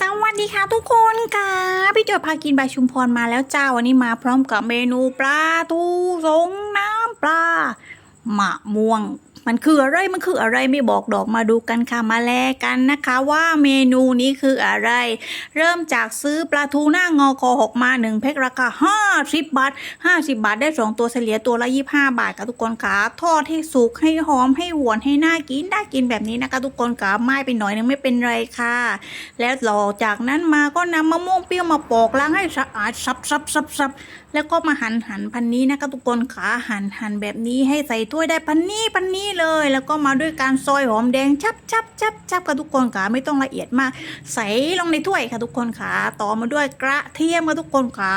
สวัสดีค่ะทุกคนค่ะ พี่จอยพากินใบชุมพรมาแล้วจ้าวันนี้มาพร้อมกับเมนูปลาทูสงน้ำปลามะม่วง มันคืออะไรมันคืออะไรไม่บอกดอกมาดูกันค่ะมาแลกันนะคะ ว่าเมนูนี้คืออะไร เริ่มจากซื้อปลาทูหน้างอคอหกมาหนึ่งแพ็คราคา50บาท50บาทได้สองตัวเฉลี่ยตัวละ25บาทค่ะทุกคนค่ะทอดให้สุกให้หอมให้หวานให้น่ากินน่ากินแบบนี้นะคะ ทุกคนค่ะไหม้ไปหน่อยนึงไม่เป็นไรค่ะ แล้วหลังจากนั้นมาก็นำมะม่วงเปรี้ยวมาปอกล้างให้สะอาดซับซับซับซับแล้วก็มาหั่นหั่นพันนี้นะคะทุกคนขาหั่นหั่นแบบนี้ให้ใส่ถ้วยได้พันนี้พันนี้เลยแล้วก็มาด้วยการซอยหอมแดงชับชับชับชับค่ะทุกคนขาไม่ต้องละเอียดมาก ใส่ลงในถ้วยค่ะทุกคนขาต่อมาด้วยกระเทียมค่ะทุกคนขา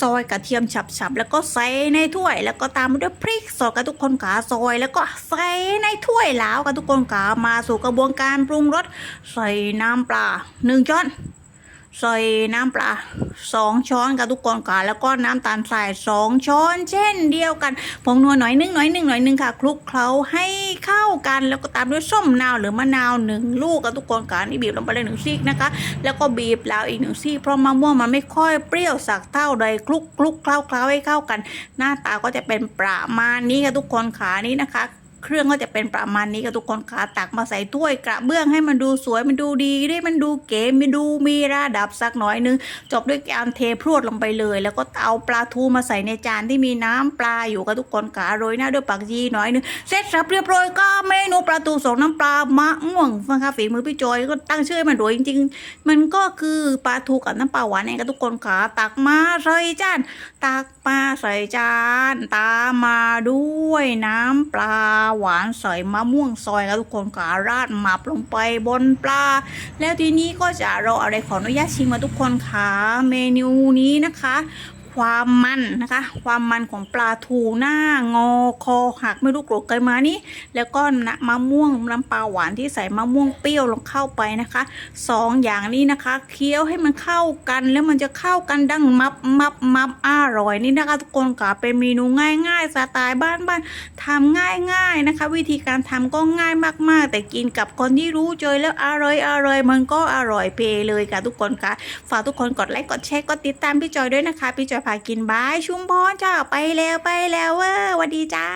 ซอยกระเทียมฉับๆแล้วก็ใส่ในถ้วย แล้วก็ตามมาด้วยพริกสดค่ะทุกคนขาซอย แล้วก็ใส่ในถ้วยแล้วค่ะทุกคนขามาสู่กระบวนการปรุงรสใส่น้ำปลาหนึ่งช้อน ใส่น้ำปลาสองช้อนค่ะทุกคนค่ะแล้วก็น้ำตาลทรายสองช้อน เช่นเดียวกันผงนัวหน่อยหนึงหน่อยหนึงหน่อยหนึงค่ะคลุกเคล้าให้เข้ากันแล้วก็ตามด้วยส้มนาวหรือมะนาวหนึ่งลูกค่ะทุกคนค่ะนี่บีบลงไปเลยหนึ่งซีกนะคะ แล้วก็บีบแล้วอีกหนึ่งซีกเพราะมะม่วงมันไม่ค่อยเปรี้ยวสักเท่าใดคลุกคลุกเคล้าเคล้าให้เข้ากัน หน้าตาก็จะเป็นประมาณนี้ค่ะทุกคนขานี้นะคะ เครื่องก็จะเป็นประมาณนี้กับทุกคนขาตักมาใส่ถ้วยกระเบื้องให้มันดูสวยมันดูดีได้มันดูเก๋มันดูมีระดับสักหน่อยนึง จบด้วยการเทพรวดลงไปเลย แล้วก็เอาปลาทูมาใส่ในจานที่มีน้ำปลาอยู่กับทุกคนขาโรยหน้าด้วยปักยีหน่อยนึงเสร็จสับเรียบร้อยก็เมนูปลาทูสองน้ำปลามะม่วงนะคะฝีมือพี่จอยก็ตั้งชื่อให้มันรวยจริง ๆ มันก็คือปลาทูกับน้ำปลาหวานเองกับทุกคนขาตักมาใส่จานตักมาใส่จาน ตามมาด้วยน้ำปลาหวานใส่มะม่วงซอยแล้วทุกคนขาราดหมับลงไปบนปลา แล้วทีนี้ก็จะเราอะไรขออนุญาตชิมมาทุกคนค่ะเมนูนี้นะคะ ความมันนะคะ ความมันของปลาทูหน้างอคอหักไม่รู้โกรกเกยมานี่แล้วก็นะมะม่วงน้ำปลาหวานที่ใส่มะม่วงเปรี้ยวลงเข้าไปนะคะสองอย่างนี้นะคะเคี้ยวให้มันเข้ากันแล้วมันจะเข้ากันดังมับมับมับอร่อยนี่นะคะทุกคนค่ะเป็นเมนูง่ายๆสไตล์บ้านๆทำง่ายๆนะคะ วิธีการทำก็ง่ายมากๆ แต่กินกับคนที่รู้ใจแล้วอร่อยอร่อยมันก็อร่อยเพเลยค่ะทุกคนค่ะฝากทุกคนกดไลค์กดแชร์กดติดตามพี่จอยด้วยนะคะพี่จอยพากินบายชุมพรจ้าไปแล้วไปแล้วเว้อสวัสดีจ้า